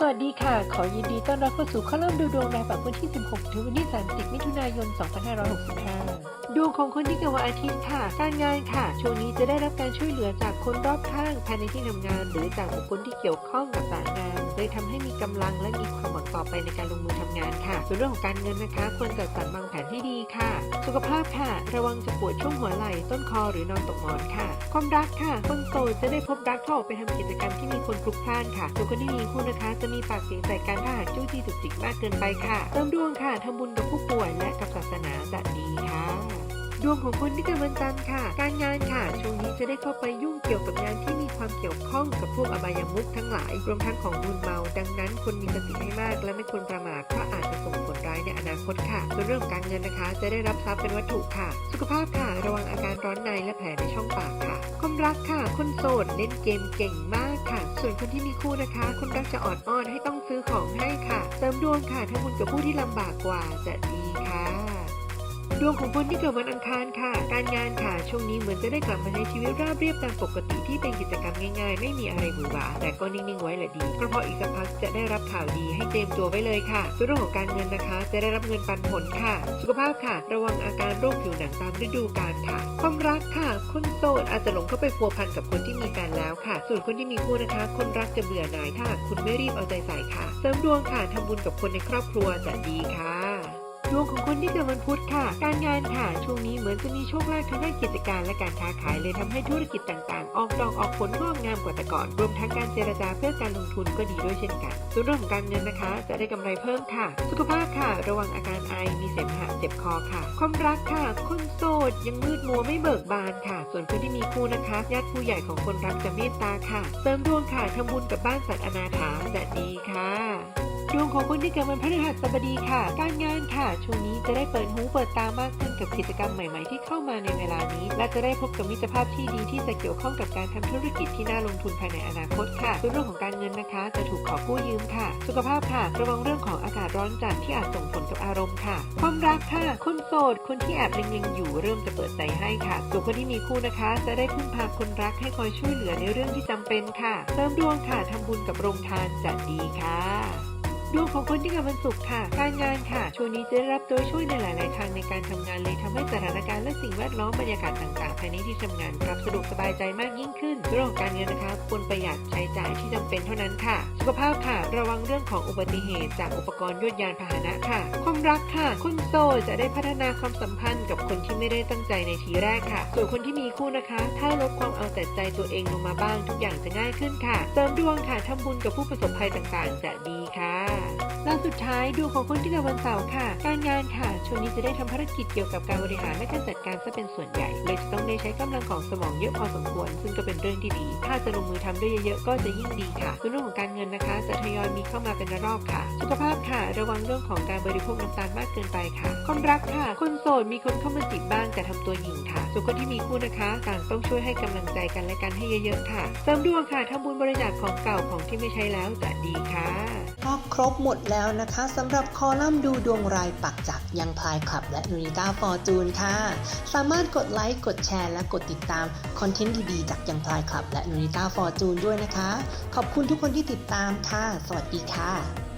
สวัสดีค่ะ ขอยินดีต้อนรับเข้าสู่ข้อลัมน์ดูดวงรายปักวันที่ 16 ถึงวันที่ 30 มิถุนายน 2565 ดวงของคนที่เกิดวันอาทิตย์ค่ะ การงานค่ะ ช่วงนี้จะได้รับการช่วยเหลือจากคนรอบข้างภายในที่ทำงาน หรือจากบุคคลที่เกี่ยวข้องกับสายงาน เลยทำให้มีกำลังและมีความ ต่อไปในการลงมือทำงานค่ะ ส่วนเรื่องของการเงินนะคะ ควรจัดสรรวางแผนที่ดีค่ะ สุขภาพค่ะ ระวังจะปวดช่วงหัวไหล่ต้นคอหรือนอนตกหมอนค่ะ ความรักค่ะ คนโสดจะได้พบรักท่อไปทำกิจกรรมที่มีคนพลุกพล่านค่ะส่วนคนที่มีคู่นะคะ จะมีปากเสียงใส่กันถ้าหากจู้จี้จุกจิกมากเกินไปค่ะเติมดวงค่ะทำบุญกับผู้ป่วยและกับศาสนาจะดีค่ะ ดวงของคนที่เกิดวันจันทร์ค่ะ การงานค่ะช่วงนี้ จะได้เข้าไปยุ่งเกี่ยวกับงานที่มีความเกี่ยวข้องกับพวกอบายมุขทั้งหลาย รวมทั้งของมึนเมา ดังนั้นควรมีสติให้มากและไม่ควรประมาทเพราะอาจจะส่งผลร้ายในอนาคตค่ะส่วนเรื่องการเงินนะคะ จะได้รับทรัพย์เป็นวัตถุค่ะ สุขภาพค่ะ ระวังอาการร้อนในและแผลในช่องปากค่ะความรักค่ะ คนโสดเล่นเกมเก่งมากค่ะ ส่วนคนที่มีคู่นะคะ คนรักจะออดอ้อนให้ต้องซื้อของให้ค่ะ เติมดวงค่ะทำบุญกับผู้ที่ลำบากกว่าจะดีค่ะ ดวงของคนที่เกิดวันอังคารค่ะ การงานค่ะ ช่วงนี้เหมือนจะได้กลับมาใช้ชีวิตราบเรียบตามปกติที่เป็นกิจกรรมง่ายๆ ไม่มีอะไรหวือหวาแต่ก็นิ่งๆไว้แหละดีเพราะพออีกสักพักจะได้รับข่าวดีให้เตรียมตัวไว้เลยค่ะส่วนเรื่องของการเงินนะคะ จะได้รับเงินปันผลค่ะ สุขภาพค่ะ ระวังอาการโรคผิวหนังตามฤดูกาลค่ะ ความรักค่ะคนโสดอาจจะหลงเข้าไปพัวพันกับคนที่มีแฟนแล้วค่ะ ส่วนคนที่มีคู่นะคะ คนรักจะเบื่อหน่ายถ้าคุณไม่รีบเอาใจใส่ค่ะ เสริมดวงค่ะทำบุญกับคนในครอบครัวจะดีค่ะ ดวงของคนที่เกิดวันพุธค่ะ การงานค่ะช่วงนี้เหมือนจะมีโชคลาภทางด้านกิจการและการค้าขายเลยทำให้ธุรกิจต่างๆ ออกดอกออกผลงอกงามกว่าแต่ก่อนรวมทั้งการเจรจาเพื่อการลงทุนก็ดีด้วยเช่นกันส่วนเรื่องของการเงินนะคะ จะได้กำไรเพิ่มค่ะ สุขภาพค่ะ ระวังอาการไอมีเสมหะเจ็บคอค่ะ ความรักค่ะ คนโสดยังมืดมัวไม่เบิกบานค่ะ ส่วนคนที่มีคู่นะคะญาติผู้ใหญ่ของคนรักจะเมตตาค่ะ เสริมดวงค่ะทำบุญกับบ้านสัตว์อนาถาจะดีค่ะ ดวงของคนที่เกิดวันพฤหัสบดีค่ะ การงานค่ะ ช่วงนี้จะได้เปิดหูเปิดตามากขึ้นกับกิจกรรมใหม่ ๆ ที่เข้ามาในเวลานี้ และจะได้พบกับมิตรภาพที่ดีที่จะเกี่ยวข้องกับการทำธุรกิจที่น่าลงทุนภายในอนาคตค่ะส่วนเรื่องของการเงินนะคะ จะถูกขอกู้ยืมค่ะ สุขภาพค่ะ ระวังเรื่องของอากาศร้อนจัดที่อาจส่งผลกับอารมณ์ค่ะ ความรักค่ะ คนโสด คนที่แอบเล็งๆอยู่เริ่มจะเปิดใจให้ค่ะส่วนคนที่มีคู่นะคะ จะได้พึ่งพาคนรักให้คอยช่วยเหลือในเรื่องที่จำเป็นค่ะเสริมดวงค่ะทำบุญกับโรงทานจะดีค่ะ ดวงของคนที่เกิดวันศุกร์ค่ะ การงานค่ะ ช่วงนี้จะได้รับตัวช่วยในหลาย ๆ ทางในการทำงานเลยทำให้สถานการณ์และสิ่งแวดล้อมบรรยากาศต่าง ๆ ภายในที่ทำงานกลับสะดวกสบายใจมากยิ่งขึ้นเรื่องของการเงินนะคะควรประหยัดใช้จ่ายที่จำเป็นเท่านั้นค่ะ สุขภาพค่ะ ระวังเรื่องของอุบัติเหตุ จากอุปกรณ์ยวดยานพาหนะค่ะ ความรักค่ะคนโสดจะได้พัฒนาความสัมพันธ์กับคนที่ไม่ได้ตั้งใจในทีแรกค่ะ ส่วนคนที่มีคู่นะคะ ถ้าลดความเอาแต่ใจตัวเองลงมาบ้างทุกอย่างจะง่ายขึ้นค่ะ เสริมดวงค่ะทำบุญกับผู้ประสบภัยต่าง ๆ จะดีค่ะและสุดท้ายดวงของคนที่เกิดวันเสาร์ค่ะ การงานค่ะ ช่วงนี้จะได้ทำภารกิจเกี่ยวกับการบริหารและการจัดการซะเป็นส่วนใหญ่เลยจะต้องได้ใช้กำลังของสมองเยอะพอสมควร ซึ่งก็เป็นเรื่องที่ดี ถ้าจะลงมือทำด้วยเยอะๆก็จะยิ่งดีค่ะส่วนเรื่องของการเงินนะคะ จะทยอยมีเข้ามาเป็นระลอกค่ะ สุขภาพค่ะ ระวังเรื่องของการบริโภคน้ำตาลมากเกินไปค่ะ ความรักค่ะ คนโสดมีคนเข้ามาจีบบ้างแต่ทำตัวหยิ่งค่ะส่วนคนที่มีคู่นะคะต่างต้องช่วยให้กำลังใจกันและกันให้เยอะๆค่ะ เสริมดวงค่ะทำบุญบริจาคของเก่าของที่ไม่ใช้แล้วจะดีค่ะ ครบหมดแล้วนะคะสำหรับคอลัมน์ดูดวงรายปักจากยังพลายคลับและนูริต้าฟอร์จูนค่ะ สามารถกดไลค์กดแชร์และกดติดตามคอนเทนต์ดีๆจากยังพลายคลับและนูริต้าฟอร์จูนด้วยนะคะ ขอบคุณทุกคนที่ติดตามค่ะ สวัสดีค่ะ